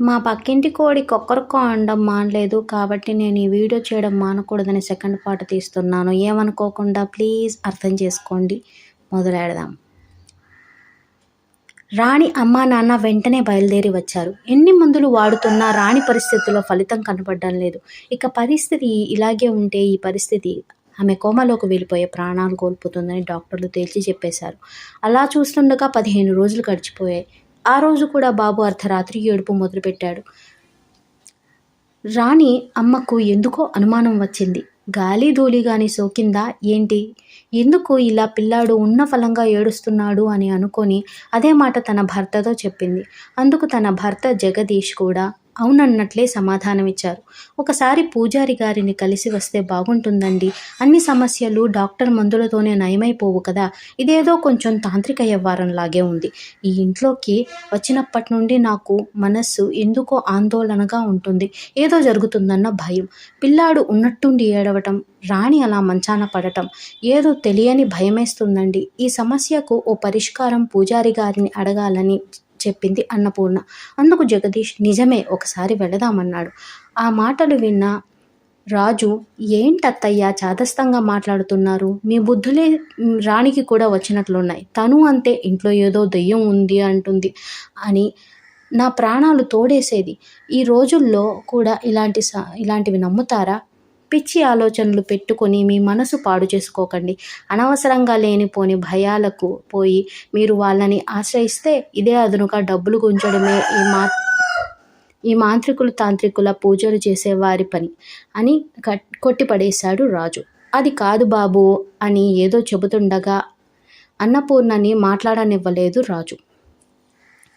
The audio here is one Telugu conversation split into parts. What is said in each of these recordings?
మా పక్కింటి కోడి కొక్కరొక్క అనడం మానలేదు కాబట్టి నేను ఈ వీడియో చేయడం మానకూడదని సెకండ్ పార్ట్ తీస్తున్నాను. ఏమనుకోకుండా ప్లీజ్ అర్థం చేసుకోండి. మొదలెడదాం రాణి అమ్మా నాన్న వెంటనే బయలుదేరి వచ్చారు. ఎన్ని మందులు వాడుతున్నా రాణి పరిస్థితుల్లో ఫలితం కనపడడం లేదు. ఇక పరిస్థితి ఇలాగే ఉంటే ఈ పరిస్థితి ఆమె కోమలోకి వెళ్ళిపోయే ప్రాణాలు కోల్పోతుందని డాక్టర్లు తేల్చి చెప్పేశారు. అలా చూస్తుండగా పదిహేను రోజులు గడిచిపోయాయి. ఆ రోజు కూడా బాబు అర్ధరాత్రి ఏడుపు మొదలుపెట్టాడు. రాణి అమ్మకు ఎందుకో అనుమానం వచ్చింది. గాలి ధూళి గాని సోకిందా? ఏంటి? ఎందుకు ఇలా పిల్లాడు ఉన్న ఫలంగా ఏడుస్తున్నాడు అని అనుకొని అదే మాట తన భర్తతో చెప్పింది. అందుకు తన భర్త జగదీష్ కూడా అవునన్నట్లే సమాధానమిచ్చారు. ఒకసారి పూజారి గారిని కలిసి వస్తే బాగుంటుందండి. అన్ని సమస్యలు డాక్టర్ మందులతోనే నయమైపోవు కదా. ఇదేదో కొంచెం తాంత్రిక వ్యవహారం లాగే ఉంది. ఈ ఇంట్లోకి వచ్చినప్పటి నుండి నాకు మనస్సు ఎందుకో ఆందోళనగా ఉంటుంది. ఏదో జరుగుతుందన్న భయం. పిల్లాడు ఉన్నట్టుండి ఏడవటం రాణి అలా మంచాన పడటం ఏదో తెలియని భయమేస్తుందండి. ఈ సమస్యకు ఓ పరిష్కారం పూజారి గారిని అడగాలని చెప్పింది అన్నపూర్ణ. అందుకు జగదీష్ నిజమే ఒకసారి వెళదామన్నాడు. ఆ మాటలు విన్న రాజు ఏంటత్తయ్య చాదస్తంగా మాట్లాడుతున్నారు. మీ బుద్ధులే రాణికి కూడా వచ్చినట్లున్నాయి. తను అంతే ఇంట్లో ఏదో దెయ్యం ఉంది అంటుంది అని నా ప్రాణాలు తోడేసేది. ఈ రోజుల్లో కూడా ఇలాంటి ఇలాంటివి నమ్ముతారా? పిచ్చి ఆలోచనలు పెట్టుకొని మీ మనసు పాడు చేసుకోకండి. అనవసరంగా లేనిపోని భయాలకు పోయి మీరు వాళ్ళని ఆశ్రయిస్తే ఇదే అదునుగా డబ్బులు గుంచడమే ఈ మా ఈ మాంత్రికులు తాంత్రికుల పూజలు చేసే వారి పని అని కొట్టిపడేశాడు రాజు. అది కాదు బాబు అని ఏదో చెబుతుండగా అన్నపూర్ణని మాట్లాడనివ్వలేదు రాజు.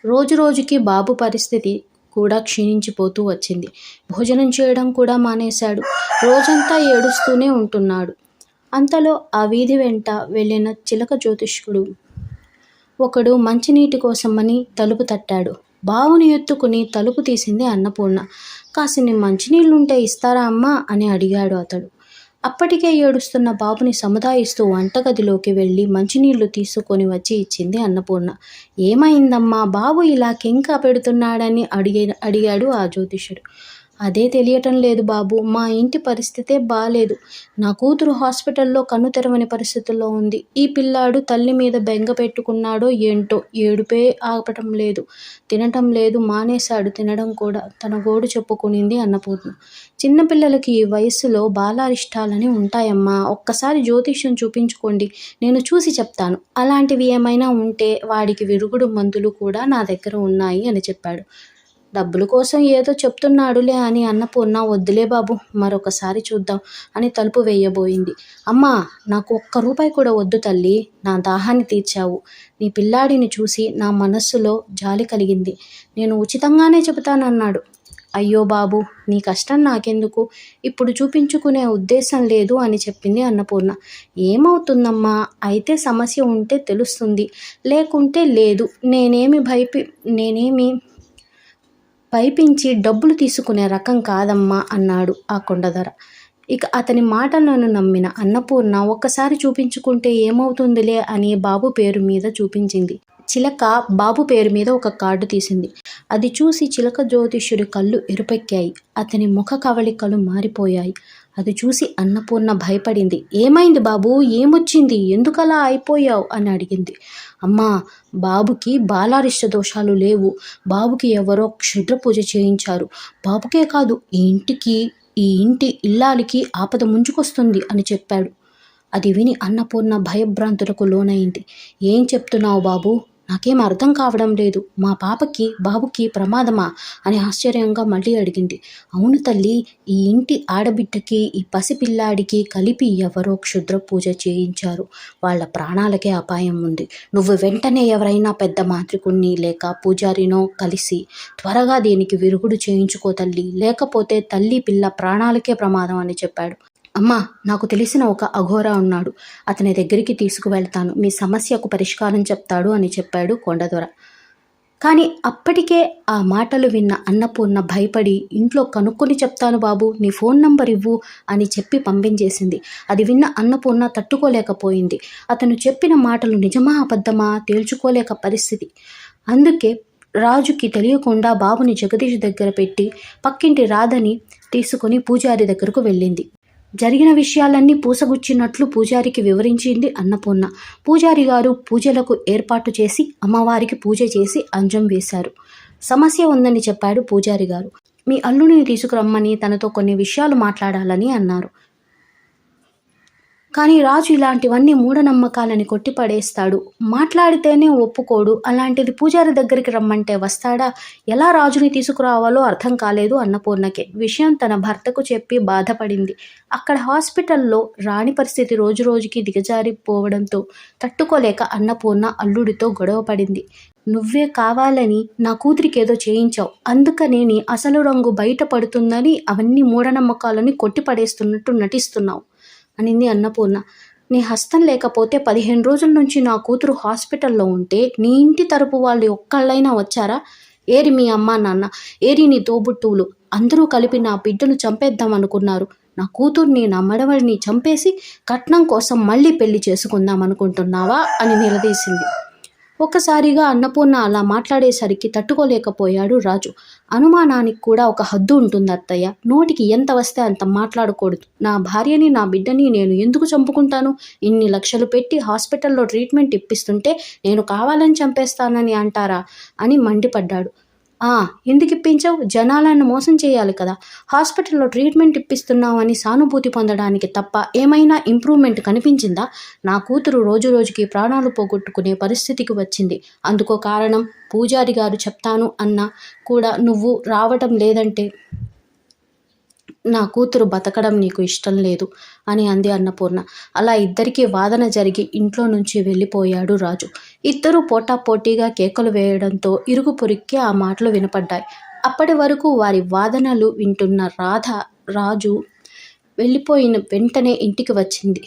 రోజు రోజుకి బాబు పరిస్థితి కూడా క్షీణించిపోతూ వచ్చింది. భోజనం చేయడం కూడా మానేశాడు. రోజంతా ఏడుస్తూనే ఉంటున్నాడు. అంతలో ఆ వీధి వెంట వెళ్ళిన చిలక జ్యోతిష్కుడు ఒకడు మంచినీటి కోసమని తలుపు తట్టాడు. బావుని ఎత్తుకుని తలుపు తీసింది అన్నపూర్ణ. కాసిని మంచినీళ్ళుంటే ఇస్తారా అమ్మా అని అడిగాడు అతడు. అప్పటికే ఏడుస్తున్న బాబుని సముదాయిస్తూ వంటగదిలోకి వెళ్ళి మంచినీళ్ళు తీసుకొని వచ్చి ఇచ్చింది అన్నపూర్ణ. ఏమైందమ్మా? బాబు ఇలా కెంక పెడుతున్నాడని అడిగే అడిగాడు ఆ జ్యోతిషుడు అదే తెలియటం లేదు బాబు. మా ఇంటి పరిస్థితే బాలేదు. నా కూతురు హాస్పిటల్లో కన్ను తెరవని పరిస్థితుల్లో ఉంది. ఈ పిల్లాడు తల్లి మీద బెంగ పెట్టుకున్నాడో ఏంటో ఏడుపే ఆపటం లేదు. తినటం లేదు మానేశాడు తినడం కూడా. తన గోడు చెప్పుకునింది అన్నపూర్ణ. చిన్నపిల్లలకి ఈ వయస్సులో బాలారిష్టాలని ఉంటాయమ్మా. ఒక్కసారి జ్యోతిష్యం చూపించుకోండి. నేను చూసి చెప్తాను. అలాంటివి ఏమైనా ఉంటే వాడికి విరుగుడు మందులు కూడా నా దగ్గర ఉన్నాయి అని చెప్పాడు. డబ్బుల కోసం ఏదో చెప్తున్నాడులే అని అన్నపూర్ణ వద్దులే బాబు మరొకసారి చూద్దాం అని తలుపు వేయబోయింది. అమ్మా నాకు ఒక్క రూపాయి కూడా వద్దు తల్లి నా దాహాన్ని తీర్చావు. నీ పిల్లాడిని చూసి నా మనస్సులో జాలి కలిగింది. నేను ఉచితంగానే చెబుతానన్నాడు. అయ్యో బాబు నీ కష్టం నాకెందుకు? ఇప్పుడు చూపించుకునే ఉద్దేశం లేదు అని చెప్పింది అన్నపూర్ణ. ఏమవుతుందమ్మా అయితే సమస్య ఉంటే తెలుస్తుంది. లేకుంటే లేదు. నేనేమి భయపి నేనేమి పైపించి డబ్బులు తీసుకునే రకం కాదమ్మా అన్నాడు ఆ కొండధర. ఇక అతని మాటలను నమ్మిన అన్నపూర్ణ ఒక్కసారి చూపించుకుంటే ఏమవుతుందిలే అని బాబు పేరు మీద చూపించింది. చిలక బాబు పేరు మీద ఒక కార్డు తీసింది. అది చూసి చిలక జ్యోతిష్యుడి కళ్ళు ఎరుపెక్కాయి. అతని ముఖ కవళికలు మారిపోయాయి. అది చూసి అన్నపూర్ణ భయపడింది. ఏమైంది బాబు? ఏమొచ్చింది? ఎందుకలా అయిపోయావు? అని అడిగింది. అమ్మా బాబుకి బాలారిష్ట దోషాలు లేవు. బాబుకి ఎవరో క్షుద్ర పూజ చేయించారు. బాబుకే కాదు ఈ ఇంటికి ఈ ఇంటి ఇల్లాలికి ఆపద ముంచుకొస్తుంది అని చెప్పాడు. అది విని అన్నపూర్ణ భయభ్రాంతులకు లోనైంది. ఏం చెప్తున్నావు బాబు? నాకేం అర్థం కావడం లేదు. మా పాపకి బాబుకి ప్రమాదమా? అని ఆశ్చర్యంగా మళ్ళీ అడిగింది. అవును తల్లి ఈ ఇంటి ఆడబిడ్డకి ఈ పసిపిల్లాడికి కలిపి ఎవరో క్షుద్ర పూజ చేయించారు. వాళ్ళ ప్రాణాలకే అపాయం ఉంది. నువ్వు వెంటనే ఎవరైనా పెద్ద మాంత్రికుణ్ణి లేక పూజారినో కలిసి త్వరగా దీనికి విరుగుడు చేయించుకో తల్లి. లేకపోతే తల్లి పిల్ల ప్రాణాలకే ప్రమాదం అని చెప్పాడు. అమ్మా నాకు తెలిసిన ఒక అఘోరా ఉన్నాడు. అతని దగ్గరికి తీసుకువెళ్తాను. మీ సమస్యకు పరిష్కారం చెప్తాడు అని చెప్పాడు కొండదొర. కానీ అప్పటికే ఆ మాటలు విన్న అన్నపూర్ణ భయపడి ఇంట్లో కనుక్కొని చెప్తాను బాబు నీ ఫోన్ నంబర్ ఇవ్వు అని చెప్పి పంపించేసింది. అది విన్న అన్నపూర్ణ తట్టుకోలేకపోయింది. అతను చెప్పిన మాటలు నిజమా అబద్ధమా తేల్చుకోలేక పరిస్థితి. అందుకే రాజుకి తెలియకుండా బాబుని జగదీష్ దగ్గర పెట్టి పక్కింటి రాధని తీసుకొని పూజారి దగ్గరకు వెళ్ళింది. జరిగిన విషయాలన్నీ పూసగుచ్చినట్లు పూజారికి వివరించింది అన్నపూర్ణ. పూజారి గారు పూజలకు ఏర్పాటు చేసి అమ్మవారికి పూజ చేసి అంజం వేశారు. సమస్య ఉందని చెప్పాడు పూజారి గారు. మీ అల్లుడిని తీసుకురమ్మని తనతో కొన్ని విషయాలు మాట్లాడాలని అన్నారు. కానీ రాజు ఇలాంటివన్నీ మూఢనమ్మకాలని కొట్టిపడేస్తాడు. మాట్లాడితేనే ఒప్పుకోడు. అలాంటిది పూజారి దగ్గరికి రమ్మంటే వస్తాడా? ఎలా రాజుని తీసుకురావాలో అర్థం కాలేదు అన్నపూర్ణకే. విషయం తన భర్తకు చెప్పి బాధపడింది. అక్కడ హాస్పిటల్లో రాణి పరిస్థితి రోజు రోజుకి దిగజారిపోవడంతో తట్టుకోలేక అన్నపూర్ణ అల్లుడితో గొడవ పడింది. నువ్వే కావాలని నా కూతురికి ఏదో చేయించావు. అందుకనే నీ అసలు రంగు బయటపడుతుందని అవన్నీ మూఢనమ్మకాలని కొట్టిపడేస్తున్నట్టు నటిస్తున్నావు. అనింది అన్నపూర్ణ. నీ హస్తం లేకపోతే పదిహేను రోజుల నుంచి నా కూతురు హాస్పిటల్లో ఉంటే నీ ఇంటి తరపు వాళ్ళు ఒక్కళ్ళైనా వచ్చారా? ఏరి మీ అమ్మ నాన్న ఏరి నీ తోబుట్టువులు. అందరూ కలిపి నా బిడ్డను చంపేద్దాం అనుకున్నారు. నా కూతుర్ని నా మడవడిని చంపేసి కట్నం కోసం మళ్ళీ పెళ్ళి చేసుకుందాం అనుకుంటున్నావా? అని నిలదీసింది. ఒక్కసారిగా అన్నపూర్ణ అలా మాట్లాడేసరికి తట్టుకోలేకపోయాడు రాజు. అనుమానానికి కూడా ఒక హద్దు ఉంటుంది అత్తయ్య. నోటికి ఎంత వస్తే అంత మాట్లాడకూడదు. నా భార్యని నా బిడ్డని నేను ఎందుకు చంపుకుంటాను? ఇన్ని లక్షలు పెట్టి హాస్పిటల్లో ట్రీట్మెంట్ ఇప్పిస్తుంటే నేను కావాలని చంపేస్తానని అంటారా? అని మండిపడ్డాడు. ఎందుకు ఇప్పించావు? జనాలను మోసం చేయాలి కదా. హాస్పిటల్లో ట్రీట్మెంట్ ఇప్పిస్తున్నావని సానుభూతి పొందడానికి తప్ప ఏమైనా ఇంప్రూవ్మెంట్ కనిపించిందా? నా కూతురు రోజు రోజుకి ప్రాణాలు పోగొట్టుకునే పరిస్థితికి వచ్చింది. అందుకో కారణం పూజారి గారు చెప్తాను అన్నా కూడా నువ్వు రావటం లేదంటే. నా కూతురు బతకడం నీకు ఇష్టం లేదు అని అంది అన్నపూర్ణ. అలా ఇద్దరికీ వాదన జరిగి ఇంట్లో నుంచి వెళ్ళిపోయాడు రాజు. ఇద్దరూ పోటాపోటీగా కేకలు వేయడంతో ఇరుగు పొరుక్కి ఆ మాటలు వినపడ్డాయి. అప్పటి వరకు వారి వాదనలు వింటున్న రాధ రాజు వెళ్ళిపోయిన వెంటనే ఇంటికి వచ్చింది.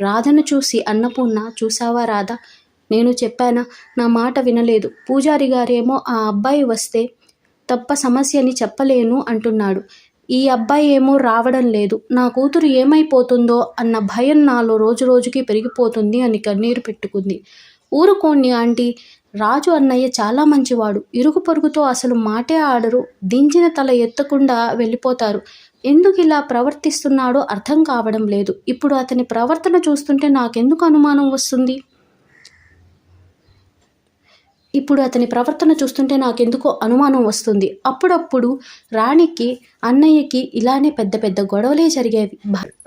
రాధను చూసి అన్నపూర్ణ చూసావా రాధ? నేను చెప్పానా? నా మాట వినలేదు. పూజారి గారేమో ఆ అబ్బాయి వస్తే తప్ప సమస్యని చెప్పలేను అంటున్నాడు. ఈ అబ్బాయి ఏమో రావడం లేదు. నా కూతురు ఏమైపోతుందో అన్న భయం నాలో రోజు రోజుకి పెరిగిపోతుంది అని కన్నీరు పెట్టుకుంది. ఊరుకోండి ఆంటీ. రాజు అన్నయ్య చాలా మంచివాడు. ఇరుగు పొరుగుతో అసలు మాటే ఆడరు. దించిన తల ఎత్తకుండా వెళ్ళిపోతారు. ఎందుకు ఇలా ప్రవర్తిస్తున్నాడో అర్థం కావడం లేదు. ఇప్పుడు అతని ప్రవర్తన చూస్తుంటే నాకెందుకు అనుమానం వస్తుంది? ఇప్పుడు అతని ప్రవర్తన చూస్తుంటే నాకెందుకో అనుమానం వస్తుంది. అప్పుడప్పుడు రాణికి అన్నయ్యకి ఇలానే పెద్ద పెద్ద గొడవలే జరిగేవి.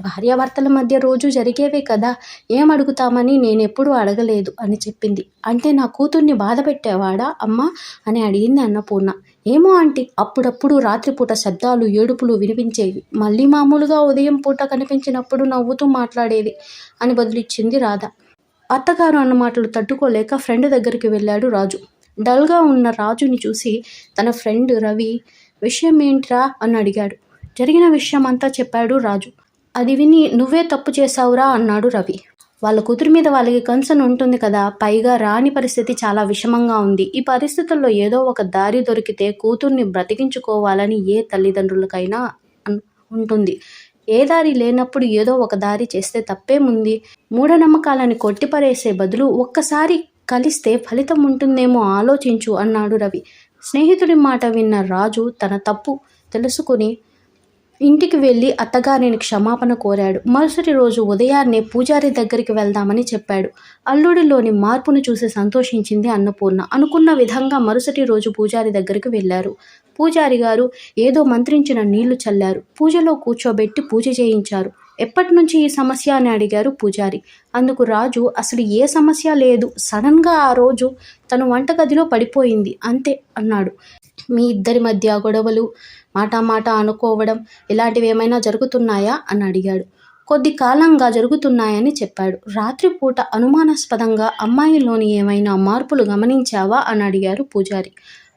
భార్యాభర్తల మధ్య రోజు జరిగేవే కదా ఏం అడుగుతామని నేనెప్పుడూ అడగలేదు అని చెప్పింది. అంటే నా కూతుర్ని బాధ పెట్టేవాడా అమ్మా అని అడిగింది అన్నపూర్ణ ఏమో ఆంటీ అప్పుడప్పుడు రాత్రిపూట శబ్దాలు ఏడుపులు వినిపించేవి. మళ్ళీ మామూలుగా ఉదయం పూట కనిపించినప్పుడు నవ్వుతూ మాట్లాడేది అని బదులిచ్చింది రాధ. అత్తగారు అన్న మాటలు తట్టుకోలేక ఫ్రెండ్ దగ్గరికి వెళ్ళాడు రాజు. డల్గా ఉన్న రాజుని చూసి తన ఫ్రెండ్ రవి విషయం ఏంట్రా? అని అడిగాడు. జరిగిన విషయం అంతా చెప్పాడు రాజు. అది విని నువ్వే తప్పు చేశావురా? అన్నాడు రవి. వాళ్ళ కూతురు మీద వాళ్ళకి కన్సర్న్ ఉంటుంది కదా పైగా రాని పరిస్థితి చాలా విషమంగా ఉంది. ఈ పరిస్థితుల్లో ఏదో ఒక దారి దొరికితే కూతుర్ని బ్రతికించుకోవాలని ఏ తల్లిదండ్రులకైనా ఉంటుంది. ఏ దారి లేనప్పుడు ఏదో ఒక దారి చేస్తే తప్పేముంది మూఢనమ్మకాలని కొట్టిపరేసే బదులు ఒక్కసారి కలిస్తే ఫలితం ఉంటుందేమో ఆలోచించు అన్నాడు రవి. స్నేహితుడి మాట విన్న రాజు తన తప్పు తెలుసుకుని ఇంటికి వెళ్ళి అత్తగారిని క్షమాపణ కోరాడు. మరుసటి రోజు ఉదయాన్నే పూజారి దగ్గరికి వెళ్దామని చెప్పాడు. అల్లుడిలోని మార్పును చూసి సంతోషించింది అన్నపూర్ణ. అనుకున్న విధంగా మరుసటి రోజు పూజారి దగ్గరికి వెళ్ళారు. పూజారి గారు ఏదో మంత్రించిన నీళ్ళు చల్లారు. పూజలో కూర్చోబెట్టి పూజ చేయించారు. ఎప్పటి నుంచి ఈ సమస్య అని అడిగారు పూజారి. అందుకు రాజు అసలు ఏ సమస్య లేదు. సడన్గా ఆ రోజు తను వంటగదిలో పడిపోయింది. అంతే అన్నాడు. మీ ఇద్దరి మధ్య గొడవలు మాట మాట అనుకోవడం ఇలాంటివి ఏమైనా జరుగుతున్నాయా అని అడిగాడు. కొద్ది కాలంగా జరుగుతున్నాయని చెప్పాడు. రాత్రిపూట అనుమానాస్పదంగా అమ్మాయిలోని ఏమైనా మార్పులు గమనించావా అని అడిగారు పూజారి.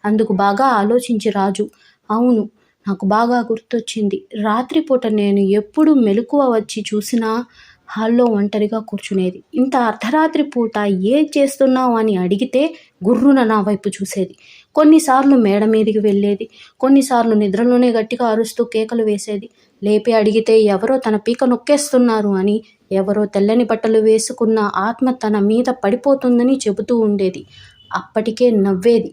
అందుకు బాగా ఆలోచించి రాజు. అవును నాకు బాగా గుర్తొచ్చింది. రాత్రిపూట నేను ఎప్పుడు మెలకువ వచ్చి చూసినా హాల్లో ఒంటరిగా కూర్చునేది. ఇంత అర్ధరాత్రి పూట ఏం చేస్తున్నావు అని అడిగితే గుర్రున నా వైపు చూసేది. కొన్నిసార్లు మేడ మీదకి వెళ్ళేది. కొన్నిసార్లు నిద్రలోనే గట్టిగా అరుస్తూ కేకలు వేసేది. లేపి అడిగితే ఎవరో తన పీక నొక్కేస్తున్నారు అని ఎవరో తెల్లని బట్టలు వేసుకున్న ఆత్మ తన మీద పడిపోతుందని చెబుతూ ఉండేది. అప్పటికే నవ్వేది.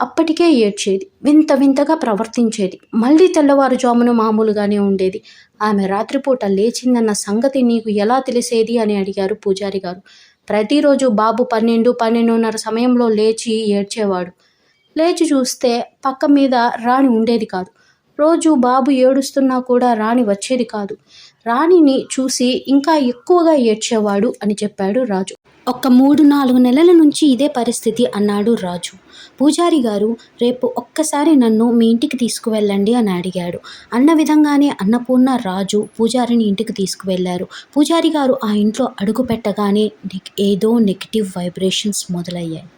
అప్పటికే ఏడ్చేది. వింత వింతగా ప్రవర్తించేది. మళ్ళీ తెల్లవారుజామున మామూలుగానే ఉండేది. ఆమె రాత్రిపూట లేచిందన్న సంగతి నీకు ఎలా తెలిసేది అని అడిగారు పూజారి గారు. ప్రతిరోజు బాబు పన్నెండు పన్నెండున్నర సమయంలో లేచి ఏడ్చేవాడు. లేచి చూస్తే పక్క మీద రాణి ఉండేది కాదు. రోజు బాబు ఏడుస్తున్నా కూడా రాణి వచ్చేది కాదు. రాణిని చూసి ఇంకా ఎక్కువగా ఏడ్చేవాడు అని చెప్పాడు రాజు. ఒక్క మూడు నాలుగు నెలల నుంచి ఇదే పరిస్థితి అన్నాడు రాజు. పూజారి గారు రేపు ఒక్కసారి నన్ను మీ ఇంటికి తీసుకువెళ్ళండి అని అడిగాడు. అన్న విధంగానే అన్నపూర్ణ రాజు పూజారిని ఇంటికి తీసుకువెళ్ళారు పూజారి గారు ఆ ఇంట్లో అడుగు పెట్టగానే ఏదో నెగిటివ్ వైబ్రేషన్స్ మొదలయ్యాయి.